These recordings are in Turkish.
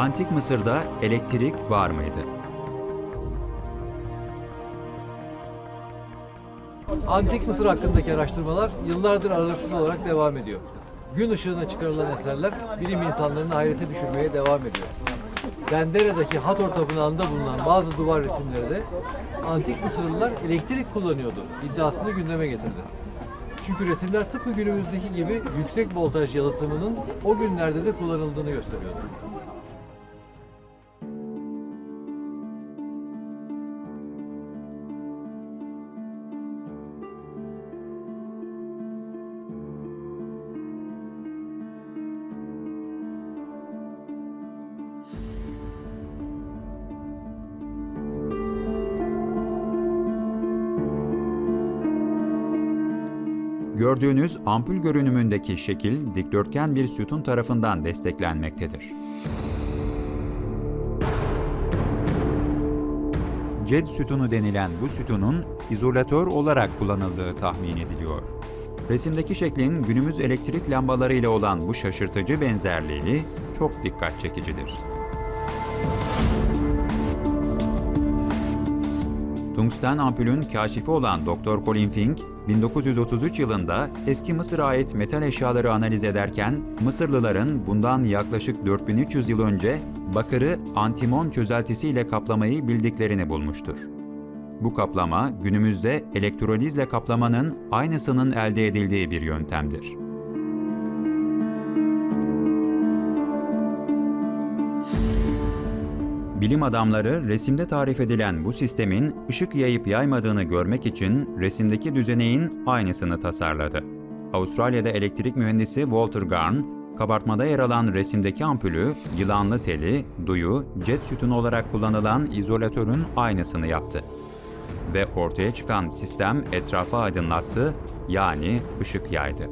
Antik Mısır'da elektrik var mıydı? Antik Mısır hakkındaki araştırmalar yıllardır aralıksız olarak devam ediyor. Gün ışığına çıkarılan eserler bilim insanlarını hayrete düşürmeye devam ediyor. Dendere'deki Hathor Tapınağı'nda bulunan bazı duvar resimleri de Antik Mısırlılar elektrik kullanıyordu iddiasını gündeme getirdi. Çünkü resimler tıpkı günümüzdeki gibi yüksek voltaj yalıtımının o günlerde de kullanıldığını gösteriyordu. Gördüğünüz ampul görünümündeki şekil dikdörtgen bir sütun tarafından desteklenmektedir. Ced sütunu denilen bu sütunun izolatör olarak kullanıldığı tahmin ediliyor. Resimdeki şeklin günümüz elektrik lambaları ile olan bu şaşırtıcı benzerliği çok dikkat çekicidir. Tungsten ampulün kaşifi olan Dr. Colin Fink, 1933 yılında eski Mısır'a ait metal eşyaları analiz ederken Mısırlıların bundan yaklaşık 4300 yıl önce bakırı antimon çözeltisiyle kaplamayı bildiklerini bulmuştur. Bu kaplama günümüzde elektrolizle kaplamanın aynısının elde edildiği bir yöntemdir. Bilim adamları resimde tarif edilen bu sistemin ışık yayıp yaymadığını görmek için resimdeki düzeneğin aynısını tasarladı. Avustralya'da elektrik mühendisi Walter Garn, kabartmada yer alan resimdeki ampulü yılanlı teli, duyu, jet sütunu olarak kullanılan izolatörün aynısını yaptı. Ve ortaya çıkan sistem etrafı aydınlattı, yani ışık yaydı.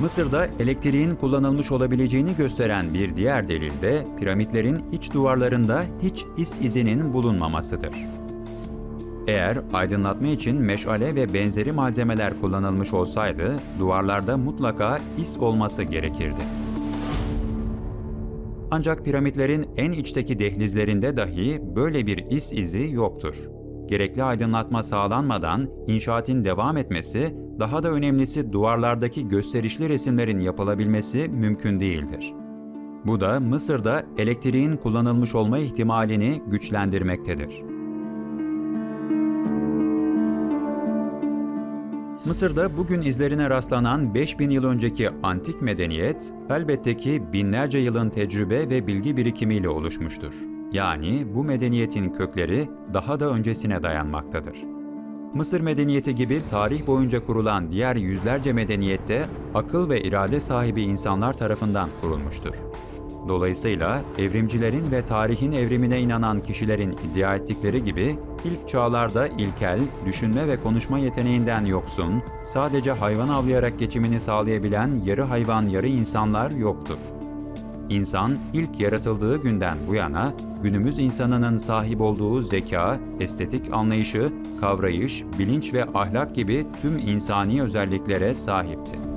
Mısır'da elektriğin kullanılmış olabileceğini gösteren bir diğer delil de piramitlerin iç duvarlarında hiç is izinin bulunmamasıdır. Eğer aydınlatma için meşale ve benzeri malzemeler kullanılmış olsaydı duvarlarda mutlaka is olması gerekirdi. Ancak piramitlerin en içteki dehlizlerinde dahi böyle bir is izi yoktur. Gerekli aydınlatma sağlanmadan inşaatın devam etmesi, daha da önemlisi duvarlardaki gösterişli resimlerin yapılabilmesi mümkün değildir. Bu da Mısır'da elektriğin kullanılmış olma ihtimalini güçlendirmektedir. Mısır'da bugün izlerine rastlanan 5000 yıl önceki antik medeniyet, elbette ki binlerce yılın tecrübe ve bilgi birikimiyle oluşmuştur. Yani bu medeniyetin kökleri daha da öncesine dayanmaktadır. Mısır medeniyeti gibi tarih boyunca kurulan diğer yüzlerce medeniyette akıl ve irade sahibi insanlar tarafından kurulmuştur. Dolayısıyla evrimcilerin ve tarihin evrimine inanan kişilerin iddia ettikleri gibi ilk çağlarda ilkel, düşünme ve konuşma yeteneğinden yoksun, sadece hayvan avlayarak geçimini sağlayabilen yarı hayvan yarı insanlar yoktur. İnsan ilk yaratıldığı günden bu yana günümüz insanının sahip olduğu zeka, estetik anlayışı, kavrayış, bilinç ve ahlak gibi tüm insani özelliklere sahipti.